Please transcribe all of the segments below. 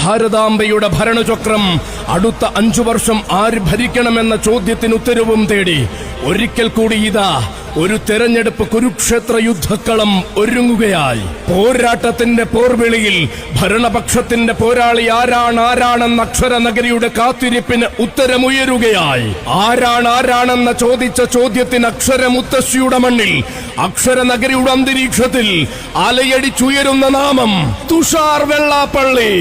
ഭാരതാംബയുടെ ഭരണചക്രം അടുത്ത അഞ്ചു വർഷം ആര് ഭരിക്കണമെന്ന ചോദ്യത്തിന് ഉത്തരവും തേടി. ഒരിക്കൽ കൂടി ഇതാ ഒരു തെരഞ്ഞെടുപ്പ് കുരുക്ഷേത്ര യുദ്ധക്കളം ഒരുങ്ങുകയായി. പോരാട്ടത്തിന്റെ പോർവിളിയിൽ ഭരണപക്ഷത്തിന്റെ പോരാളി ആരാണ് ആരാണെന്ന അക്ഷര നഗരിയുടെ കാത്തിരിപ്പിന് ഉത്തരമുയരുകയായി. ആരാണ് ആരാണെന്ന ചോദിച്ച ചോദ്യത്തിന് അക്ഷരമുത്തശ്ശിയുടെ മണ്ണിൽ അക്ഷര നഗരിയുടെ അന്തരീക്ഷത്തിൽ അലയടിച്ചുയരുന്ന നാമം തുഷാർ വെള്ളാപ്പള്ളി.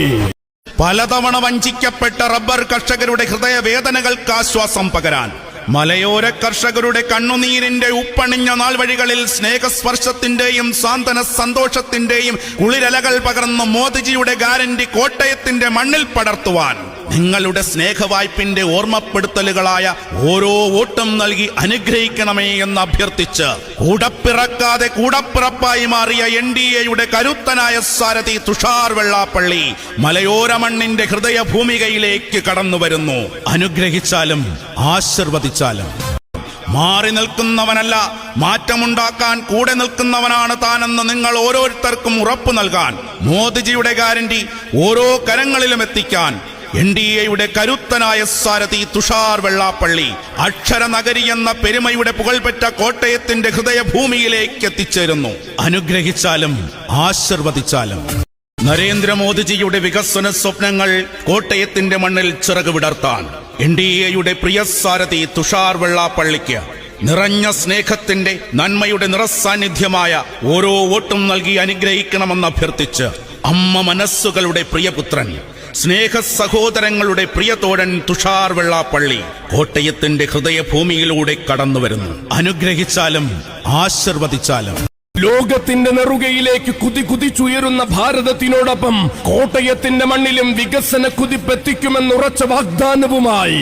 പലതവണ വഞ്ചിക്കപ്പെട്ട റബ്ബർ കർഷകരുടെ ഹൃദയവേദനകൾക്ക് ആശ്വാസം പകരാൻ. മലയോര കർഷകരുടെ കണ്ണുനീരിന്റെ ഉപ്പണിഞ്ഞ നാൾവഴികളിൽ സ്നേഹസ്പർശത്തിന്റെയും സാന്ത്വന സന്തോഷത്തിന്റെയും കുളിരലകൾ പകർന്ന് മോദിജിയുടെ ഗ്യാരണ്ടി കോട്ടയത്തിന്റെ മണ്ണിൽ പടർത്തുവാൻ. നിങ്ങളുടെ സ്നേഹവായ്പിന്റെ ഓർമ്മപ്പെടുത്തലുകളായ ഓരോ വോട്ടും നൽകി അനുഗ്രഹിക്കണമേ എന്ന് അഭ്യർത്ഥിച്ച് കൂടപ്പിറക്കാതെ കൂടപ്പിറപ്പായി മാറിയ എൻ ഡി എയുടെ കരുത്തനായ സാരഥി തുഷാർ വെള്ളാപ്പള്ളി മലയോര മണ്ണിന്റെ ഹൃദയഭൂമികയിലേക്ക് കടന്നു വരുന്നു. അനുഗ്രഹിച്ചാലും ആശീർവദിച്ചാലും. മാറി നിൽക്കുന്നവനല്ല മാറ്റമുണ്ടാക്കാൻ കൂടെ നിൽക്കുന്നവനാണ് താനെന്ന് നിങ്ങൾ ഓരോരുത്തർക്കും ഉറപ്പു നൽകാൻ മോദിജിയുടെ ഗ്യാരണ്ടി ഓരോ കരങ്ങളിലും എത്തിക്കാൻ എൻ ഡി എയുടെ കരുത്തനായ സാരഥി തുഷാർ വെള്ളാപ്പള്ളി അക്ഷര നഗരി എന്ന പെരുമയുടെ പുകൾപെറ്റ കോട്ടയത്തിന്റെ ഹൃദയഭൂമിയിലേക്ക് എത്തിച്ചേരുന്നു. അനുഗ്രഹിച്ചാലും ആശീർവദിച്ചാലും. നരേന്ദ്രമോദിജിയുടെ വികസന സ്വപ്നങ്ങൾ കോട്ടയത്തിന്റെ മണ്ണിൽ ചിറക് വിടർത്താൻ എൻ ഡി എയുടെ പ്രിയ സാരഥി തുഷാർ വെള്ളാപ്പള്ളിക്ക് നിറഞ്ഞ സ്നേഹത്തിന്റെ നന്മയുടെ നിറസാന്നിധ്യമായ ഓരോ വോട്ടും നൽകി അനുഗ്രഹിക്കണമെന്ന് അഭ്യർത്ഥിച്ച് അമ്മ മനസ്സുകളുടെ പ്രിയപുത്രൻ സ്നേഹ സഹോദരങ്ങളുടെ പ്രിയതോഴൻ തുഷാർ വെള്ളാപ്പള്ളി കോട്ടയത്തിന്റെ ഹൃദയഭൂമിയിലൂടെ കടന്നു വരുന്നു അനുഗ്രഹിച്ചാലും ആശീർവദിച്ചാലും. ലോകത്തിന്റെ നെറുകയിലേക്ക് കുതി കുതിച്ചുയരുന്ന ഭാരതത്തിനോടൊപ്പം കോട്ടയത്തിന്റെ മണ്ണിലും വികസന കുതിപ്പെത്തിക്കുമെന്നുറച്ച വാഗ്ദാനവുമായി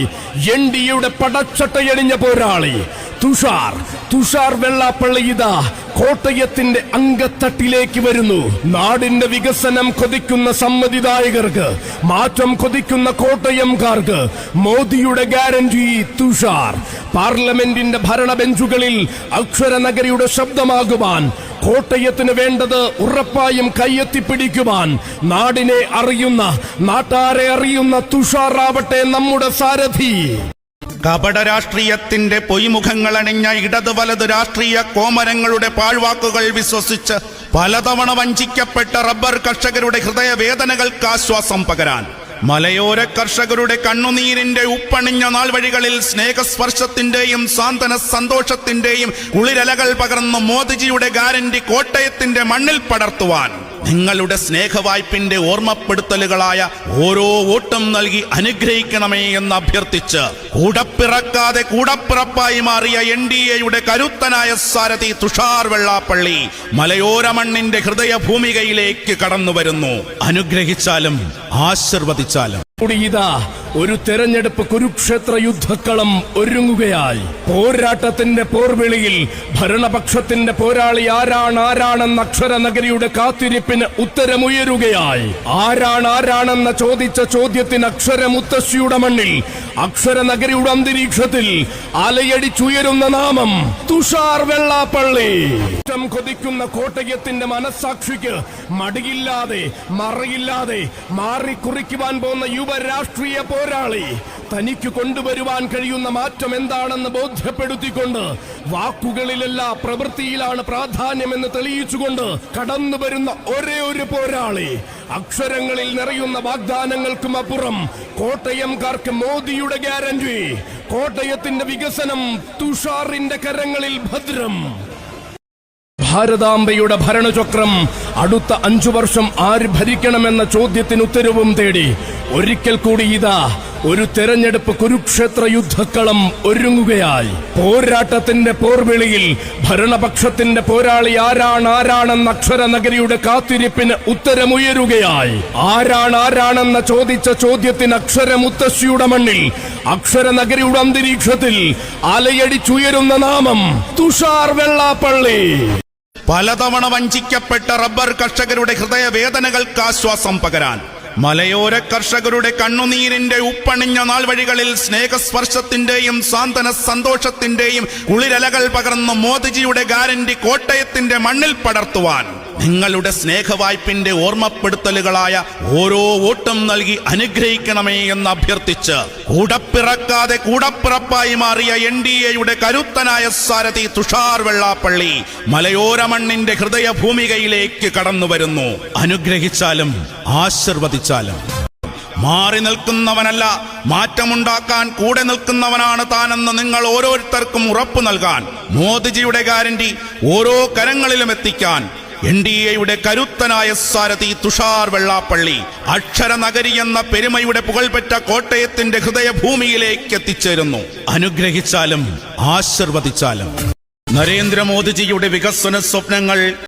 എൻ ഡിയുടെ പടച്ചട്ടയണിഞ്ഞ പോരാളി തുഷാർ. തുഷാർ വെള്ളാപ്പള്ളി ഇതാ കോട്ടയത്തിന്റെ അങ്കത്തട്ടിലേക്ക് വരുന്നു. നാടിന്റെ വികസനം കൊതിക്കുന്ന സമ്മതിദായകർക്ക് മാറ്റം കൊതിക്കുന്ന കോട്ടയംകാർക്ക് മോദിയുടെ ഗ്യാരണ്ടി തുഷാർ. പാർലമെന്റിന്റെ ഭരണബെഞ്ചുകളിൽ അക്ഷരനഗരിയുടെ ശബ്ദമാകുവാൻ കോട്ടയത്തിന് വേണ്ടത് ഉറപ്പായും കയ്യെത്തിപ്പിടിക്കുവാൻ നാടിനെ അറിയുന്ന നാട്ടാരെ അറിയുന്ന തുഷാറാവട്ടെ നമ്മുടെ സാരഥി. കപട രാഷ്ട്രീയത്തിന്റെ പൊയ്മുഖങ്ങളണിഞ്ഞ ഇടത് വലത് രാഷ്ട്രീയ കോമരങ്ങളുടെ പാഴ്വാക്കുകൾ വിശ്വസിച്ച് പലതവണ വഞ്ചിക്കപ്പെട്ട റബ്ബർ കർഷകരുടെ ഹൃദയവേദനകൾക്ക് ആശ്വാസം പകരാൻ. മലയോര കർഷകരുടെ കണ്ണുനീരിന്റെ ഉപ്പണിഞ്ഞ നാൾവഴികളിൽ സ്നേഹസ്പർശത്തിന്റെയും സാന്ത്വന സന്തോഷത്തിന്റെയും കുളിരലകൾ പകർന്ന് മോദിജിയുടെ ഗ്യാരണ്ടി കോട്ടയത്തിന്റെ മണ്ണിൽ പടർത്തുവാൻ. നിങ്ങളുടെ സ്നേഹവായ്പിന്റെ ഓർമ്മപ്പെടുത്തലുകളായ ഓരോ വോട്ടും നൽകി അനുഗ്രഹിക്കണമേ എന്ന് അഭ്യർത്ഥിച്ച് കൂടപ്പിറക്കാതെ കൂടപ്പിറപ്പായി മാറിയ എൻ ഡി എയുടെ കരുത്തനായ സാരഥി തുഷാർ വെള്ളാപ്പള്ളി മലയോര മണ്ണിന്റെ ഹൃദയഭൂമികയിലേക്ക് കടന്നു വരുന്നു അനുഗ്രഹിച്ചാലും ആശീർവദിച്ചാലും. കൂടി ഇതാ ഒരു തെരഞ്ഞെടുപ്പ് കുരുക്ഷേത്ര യുദ്ധക്കളം ഒരുങ്ങുകയായി. പോരാട്ടത്തിന്റെ പോർവിളിയിൽ ഭരണപക്ഷത്തിന്റെ പോരാളി ആരാണ് ആരാണെന്ന അക്ഷര നഗരിയുടെ കാത്തിരിപ്പിന് ഉത്തരമുയരുകയായി. ആരാണ് ആരാണെന്ന ചോദിച്ച ചോദ്യത്തിന് അക്ഷരമുത്തശ്ശിയുടെ മണ്ണിൽ അക്ഷര നഗരിയുടെ അന്തരീക്ഷത്തിൽ അലയടിച്ചുയരുന്ന നാമം തുഷാർ വെള്ളാപ്പള്ളി. കൊതിക്കുന്ന കോട്ടയത്തിന്റെ മനസാക്ഷിക്ക് മടിയില്ലാതെ മറയില്ലാതെ മാറിക്കുറിക്കുവാൻ പോകുന്ന യുവ രാഷ്ട്രീയ പോരാളി തനിക്ക് കൊണ്ടുവരുവാൻ കഴിയുന്ന മാറ്റം എന്താണെന്ന് ബോധ്യപ്പെടുത്തിക്കൊണ്ട് വാക്കുകളിലല്ല പ്രവൃത്തിയിലാണ് പ്രാധാന്യമെന്ന് തെളിയിച്ചുകൊണ്ട് കടന്നു വരുന്ന ഒരേ ഒരു പോരാളി. അക്ഷരങ്ങളിൽ നിറയുന്ന വാഗ്ദാനങ്ങൾക്കും അപ്പുറം കോട്ടയംകാർക്ക് മോദിയുടെ ഗ്യാരണ്ടി കോട്ടയത്തിന്റെ വികസനം തുഷാറിന്റെ കരങ്ങളിൽ ഭദ്രം. ഭാരതാംബയുടെ ഭരണചക്രം അടുത്ത അഞ്ചു വർഷം ആര് ഭരിക്കണമെന്ന ചോദ്യത്തിന് ഉത്തരവും തേടി. ഒരിക്കൽ കൂടി ഇതാ ഒരു തെരഞ്ഞെടുപ്പ് കുരുക്ഷേത്ര യുദ്ധക്കളം ഒരുങ്ങുകയായി. പോരാട്ടത്തിന്റെ പോർവിളിയിൽ ഭരണപക്ഷത്തിന്റെ പോരാളി ആരാണ് ആരാണെന്ന അക്ഷര നഗരിയുടെ കാത്തിരിപ്പിന് ഉത്തരമുയരുകയായി. ആരാണ് ആരാണെന്ന ചോദിച്ച ചോദ്യത്തിന് അക്ഷരമുത്തശ്ശിയുടെ മണ്ണിൽ അക്ഷര നഗരിയുടെ അന്തരീക്ഷത്തിൽ അലയടിച്ചുയരുന്ന നാമം തുഷാർ വെള്ളാപ്പള്ളി. പലതവണ വഞ്ചിക്കപ്പെട്ട റബ്ബർ കർഷകരുടെ ഹൃദയവേദനകൾക്ക് ആശ്വാസം പകരാൻ. മലയോര കർഷകരുടെ കണ്ണുനീരിന്റെ ഉപ്പണിഞ്ഞ നാൾവഴികളിൽ സ്നേഹസ്പർശത്തിന്റെയും സാന്ത്വന സന്തോഷത്തിന്റെയും കുളിരലകൾ പകർന്ന് മോദിജിയുടെ ഗ്യാരണ്ടി കോട്ടയത്തിന്റെ മണ്ണിൽ പടർത്തുവാൻ. നിങ്ങളുടെ സ്നേഹവായ്പിന്റെ ഓർമ്മപ്പെടുത്തലുകളായ ഓരോ വോട്ടും നൽകി അനുഗ്രഹിക്കണമേ എന്ന് അഭ്യർത്ഥിച്ച് കൂടപ്പിറക്കാതെ കൂടപ്പിറപ്പായി മാറിയ എൻ ഡി എയുടെ കരുത്തനായ സാരഥി തുഷാർ വെള്ളാപ്പള്ളി മലയോര മണ്ണിന്റെ ഹൃദയഭൂമികയിലേക്ക് കടന്നു വരുന്നു. അനുഗ്രഹിച്ചാലും ആശീർവദിച്ചാലും. മാറി നിൽക്കുന്നവനല്ല മാറ്റമുണ്ടാക്കാൻ കൂടെ നിൽക്കുന്നവനാണ് താനെന്ന് നിങ്ങൾ ഓരോരുത്തർക്കും ഉറപ്പു നൽകാൻ മോദിജിയുടെ ഗ്യാരണ്ടി ഓരോ കരങ്ങളിലും എത്തിക്കാൻ എൻ ഡി എയുടെ കരുത്തനായ സാരഥി തുഷാർ വെള്ളാപ്പള്ളി അക്ഷരനഗരി എന്ന പെരുമയുടെ പുകൾപെറ്റ കോട്ടയത്തിന്റെ ഹൃദയഭൂമിയിലേക്ക് എത്തിച്ചേരുന്നു. അനുഗ്രഹിച്ചാലും ആശീർവദിച്ചാലും. നരേന്ദ്രമോദിജിയുടെ വികസന സ്വപ്നങ്ങൾ